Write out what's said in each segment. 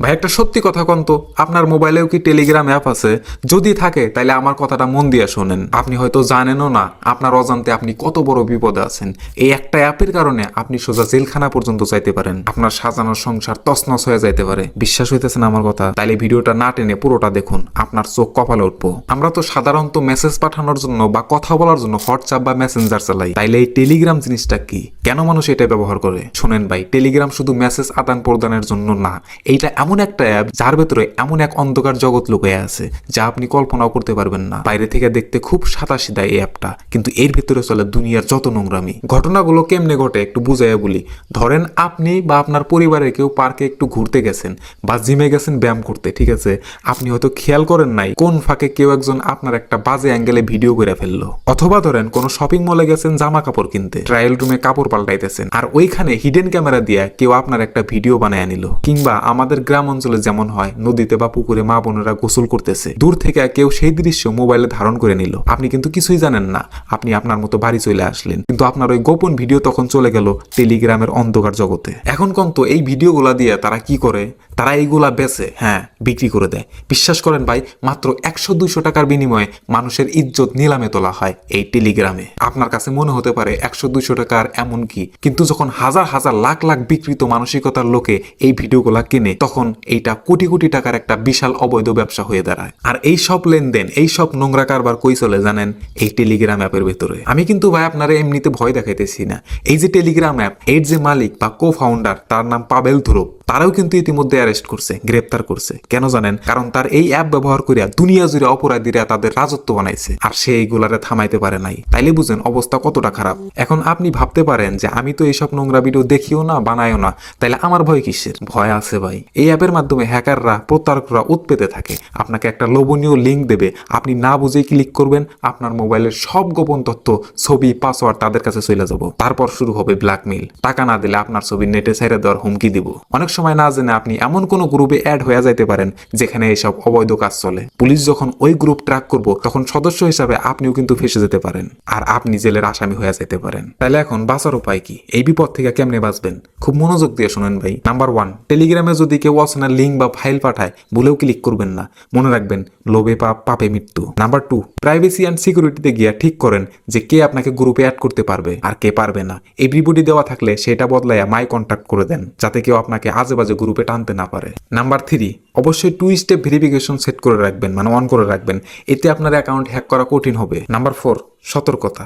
ভাই, একটা সত্যি কথা কন আপনার মোবাইলেও কি টেলিগ্রাম অ্যাপ আছে? যদি থাকে তাহলে আমার কথাটা মন দিয়ে শোনেন। আপনি হয়তো জানেনও না, আপনার অজান্তে আপনি কত বড় বিপদে আছেন। এই একটা অ্যাপের কারণে আপনি সোজা জেলখানা পর্যন্ত যাইতে পারেন। আপনার সাজানোর সংসার তছনছ হয়ে যাইতে পারে। বিশ্বাস হইতেছে না আমার কথা? তাইলে ভিডিওটা না টেনে পুরোটা দেখুন। আপনার চোখ কপালে উঠবো। আমরা তো সাধারণত মেসেজ পাঠানোর জন্য বা কথা বলার জন্য হোয়াটসঅ্যাপ বা মেসেঞ্জার চালাই। তাইলে এই টেলিগ্রাম জিনিসটা কি? কেন মানুষ এটা ব্যবহার করে? শোনেন ভাই টেলিগ্রাম শুধু মেসেজ আদান প্রদানের জন্য না, এইটা এমন একটা অ্যাপ যার ভেতরে এমন এক অন্ধকার জগৎ লুকিয়ে আছে, যা আপনি কল্পনাও করতে পারবেন না। বাইরে থেকে দেখতে খুব সাদা সিধা এই অ্যাপটা কিন্তু এর ভেতরে চলে দুনিয়ার যত নোংরামি। ঘটনাগুলো কেমনে ঘটে একটু বুঝাইয়া বলি। ধরেন আপনি বা আপনার পরিবারের কেউ পার্কে একটু ঘুরতে গেছেন বা জিমে গেছেন ব্যায়াম করতে, ঠিক আছে? আপনি হয়তো খেয়াল করেন নাই কোন ফাঁকে কেউ একজন আপনার একটা বাজে অ্যাঙ্গেলে ভিডিও করে ফেলল। অথবা ধরেন কোনো শপিং মলে গেছেন জামা কাপড় কিনতে ট্রায়াল রুমে কাপড় পাল্টাইতেছেন, আর ওইখানে হিডেন ক্যামেরা দিয়ে কেউ আপনার একটা ভিডিও বানায় নিল। কিংবা আমাদের গ্রাম অঞ্চলে যেমন হয়, নদীতে বা পুকুরে মা বোনেরা গোসল করতেছে। দূর থেকে কেউ সেই দৃশ্য মোবাইলে ধারণ করে নিল। আপনি কিন্তু কিছুই জানেন না। আপনি আপনার মতো বাড়ি চলে আসলেন। কিন্তু আপনার ওই গোপন ভিডিও তখন চলে গেল টেলিগ্রামের অন্ধকার জগতে। এখন কন্ত, এই ভিডিওগুলা দিয়ে তারা কি করে? তারা এইগুলা বেচে হ্যাঁ বিক্রি করে দেয়। বিশ্বাস করেন ভাই, মাত্র একশো দুইশো টাকার বিনিময়ে মানুষের ইজ্জত নিলামে তোলা হয় এই টেলিগ্রামে। আপনার কাছে মনে হতে পারে একশো দুইশো টাকার এমন কি? কিন্তু যখন হাজার হাজার লাখ লাখ বিকৃত মানসিকতার লোকে এই ভিডিওগুলা কিনে, তখন এইটা কোটি কোটি টাকার একটা বিশাল অবৈধ ব্যবসা হয়ে দাঁড়ায়। আর এই সব লেনদেন, এই সব নোংরা কারবার কই চলে জানেন? এই টেলিগ্রাম অ্যাপের ভেতরে। আমি কিন্তু ভাই আপনারা এমনিতে ভয় দেখাইতেছি না। এই যে টেলিগ্রাম অ্যাপ এর যে মালিক বা কো ফাউন্ডার তার নাম পাবেল ধুরপ তারাও কিন্তু ইতিমধ্যে অ্যারেস্ট করছে, গ্রেপ্তার করছে। কেন জানেন? কারণ তার এই অ্যাপ ব্যবহার করিয়া দুনিয়া জুড়ে অপরাধীরা তাদের রাজত্ব বানাইছে। আর সে এইগুলারে থামাইতে পারে নাই। তাইলে বুঝেন অবস্থা কতটা খারাপ। এখন আপনি ভাবতে পারেন যে আমি তো এইসব নোংরা ভিডিও দেখিও না বানাইও না। তাইলে আমার ভয় কিসের? ভয় আছে ভাই। এই অ্যাপের মাধ্যমে হ্যাকাররা প্রতারকরা উৎপেতে থাকে। আপনাকে একটা লোভনীয় লিঙ্ক দেবে। আপনি না বুঝেই ক্লিক করবেন, আপনার মোবাইলের সব গোপন তথ্য, ছবি পাসওয়ার্ড তাদের কাছে চলে যাব। তারপর শুরু হবে ব্ল্যাকমেইল টাকা না দিলে আপনার ছবি নেটে ছেড়ে দেওয়ার হুমকি দিব। অনেক সময় না জেনে আপনি এমন কোনো গ্রুপে অ্যাড হয়ে যাইতে পারেন, যেখানে এইসব অবৈধ কাজ চলে। পুলিশ যখন ওই গ্রুপ ট্র্যাক করব, তখন সদস্য হিসাবে আপনিও কিন্তু ফেসে যেতে পারেন। আর আপনি জেলের আসামি হয়ে যেতে পারেন। তাহলে এখন বাঁচার উপায় কি? এই বিপদ থেকে কেমনে বাঁচবেন? খুব মনোযোগ দিয়ে শোনেন ভাই। নাম্বার ওয়ান টেলিগ্রামে যদি কেউ অচেনা লিঙ্ক বা ফাইল পাঠায়, ভুলেও ক্লিক করবেন না। মনে রাখবেন, লোভে পাপ পাপে মৃত্যু। নাম্বার টু প্রাইভেসি অ্যান্ড সিকিউরিটিতে গিয়া ঠিক করেন যে কে আপনাকে গ্রুপে অ্যাড করতে পারবে আর কে পারবে না। এভরিবডি দেওয়া থাকলে সেটা বদলাইয়া মাই কন্ট্যাক্ট করে দেন, যাতে কেউ আপনাকে আজে বাজে গ্রুপে টানতে না পারে। নাম্বার থ্রি অবশ্যই টু স্টেপ ভেরিফিকেশন সেট করে রাখবেন মানে অন করে রাখবেন। এতে আপনার অ্যাকাউন্ট হ্যাক করা কঠিন হবে। নাম্বার ফোর সতর্কতা।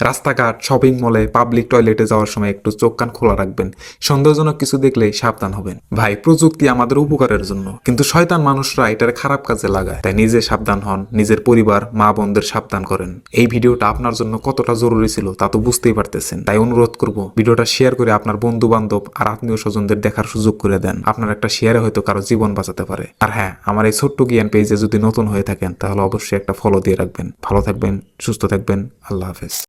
রাস্তাঘাট শপিং মলে পাবলিক টয়লেটে যাওয়ার সময় একটু চোখ কান খোলা রাখবেন। সন্দেহজনক কিছু দেখলেই সাবধান হবেন। ভাই, প্রযুক্তি আমাদের উপকারের জন্য। কিন্তু শয়তান মানুষরা এটার খারাপ কাজে লাগায়। তাই নিজে সাবধান হন, নিজের পরিবার, মা বোনদের সাবধান করেন। এই ভিডিওটা আপনার জন্য কতটা জরুরি ছিল তা তো বুঝতেই পারতেছেন। তাই অনুরোধ করব, ভিডিওটা শেয়ার করে আপনার বন্ধু বান্ধব আর আত্মীয় স্বজনদের দেখার সুযোগ করে দেন। আপনার একটা শেয়ারে হয়তো কারও জীবন বাঁচাতে পারে। আর হ্যাঁ আমার এই ছোট্ট জ্ঞান পেজে যদি নতুন হয়ে থাকেন, তাহলে অবশ্যই একটা ফলো দিয়ে রাখবেন। ভালো থাকবেন, সুস্থ থাকবেন, আল্লাহ হাফেজ।